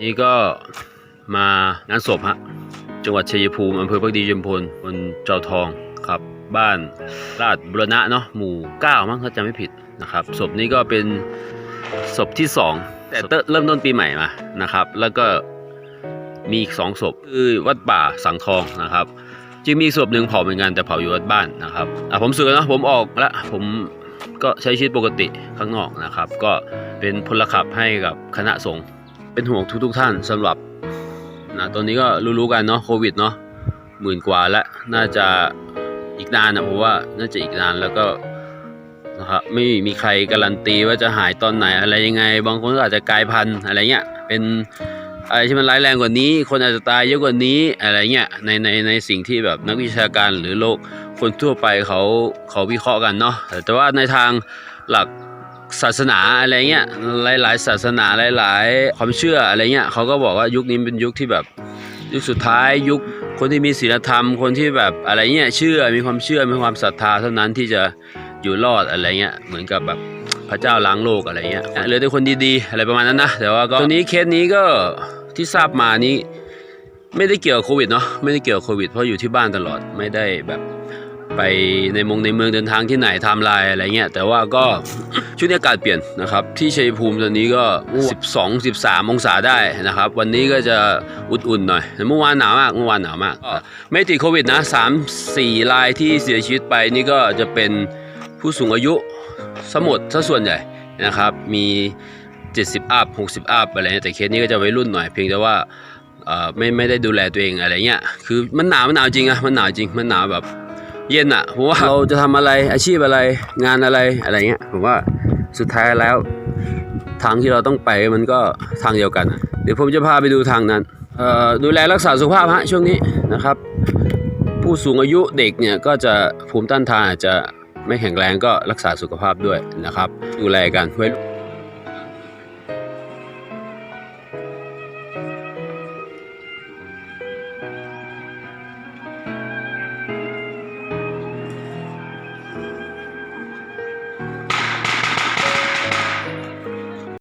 นี่ก็มางานศพฮะจังหวัดชัยภูมิอำเภอพักดีจมพลบนเจ้าทองครับ บ้านราชบุรณะเนาะหมู่เก้ามั้งถ้าจำไม่ผิดนะครับศพนี้ก็เป็นศพที่สองแต่เตเริ่มต้นปีใหม่มานะครับ แล้วก็มีอีกสองศพคือวัดป่าสังทองนะครับ จึงมีศพหนึ่งเผาเหมือนกันแต่เผาอยู่วัดบ้านนะครับอะผมสื่อนะผมออกล้วผมก็ใช้ชีวิตปกติข้างนอกนะครับ ก็เป็นพลขับให้กับคณะสงฆ์ เป็นห่วงทุกๆท่านสำหรับนะตอนนี้ก็รู้ๆกันเนาะโควิดเนาะหมื่นกว่าแล้วน่าจะอีกนานนะผมว่าน่าจะอีกนานแล้วก็นะครับไม่มีใครการันตีว่าจะหายตอนไหนอะไรยังไง บางคนก็อาจจะกลายพันธุ์อะไรเงี้ยเป็นอะไรที่มันร้ายแรงกว่านี้ คนอาจจะตายเยอะกว่านี้อะไรเงี้ยในในในสิ่งที่แบบนักวิชาการหรือโลกคนทั่วไปเขาเขาวิเคราะห์กันเนาะแต่ว่าในทางหลัก ศาสนาอะไรเงี้ยหลาย ๆ ศาสนาหลาย ๆ ความเชื่ออะไรเงี้ยเขาก็บอกว่ายุคนี้เป็นยุคที่แบบยุคสุดท้ายยุคคนที่มีศีลธรรมคนที่แบบอะไรเงี้ยเชื่อมีความเชื่อมีความศรัทธาเท่านั้นที่จะอยู่รอดอะไรเงี้ยเหมือนกับแบบพระเจ้าล้างโลกอะไรเงี้ยเหลือแต่คนดีๆ อะไรประมาณนั้นนะแต่ว่าก็ตรงนี้เคสนี้ก็ที่ทราบมานี้ ไม่ได้เกี่ยวกับโควิดเนาะไม่ได้เกี่ยวกับโควิดเพราะอยู่ที่บ้านตลอดไม่ได้แบบ ไปในมงในเมืองเดินทางที่ไหนไทม์ไลน์อะไรเงี้ยแต่ว่าก็ช่วงนี้อากาศเปลี่ยนนะครับที่ชัยภูมิตอนนี้ก็ 12 13 องศาได้นะครับ วันนี้ก็จะอุ่นๆหน่อยแต่เมื่อวานหนาวมากเมื่อวานหนาวมากก็ไม่ติดโควิดนะ 3 4รายที่เสียชีวิตไปนี่ก็จะเป็นผู้สูงอายุสมดซะส่วนใหญ่นะครับมี 70 อัพ 60 อัพอะไรเงี้ยแต่เคสนี้ก็จะวัยรุ่นหน่อยเพียงแต่ว่าเอ่อไม่ไม่ได้ดูแลตัวเองอะไรเงี้ยคือมันหนาวมันหนาวจริงอะมันหนาวจริงมันหนาวแบบ เย็นอะผมว่าเราจะทำอะไรอาชีพอะไรงานอะไรอะไรเงี้ยผมว่าสุดท้ายแล้วทางที่เราต้องไปมันก็ทางเดียวกัน เดี๋ยวผมจะพาไปดูทางนั้นดูแลรักษาสุขภาพฮะช่วงนี้นะครับ ผู้สูงอายุเด็กเนี่ยก็จะภูมิต้านทานอาจจะไม่แข็งแรงก็รักษาสุขภาพด้วยนะครับ ดูแลกันไว้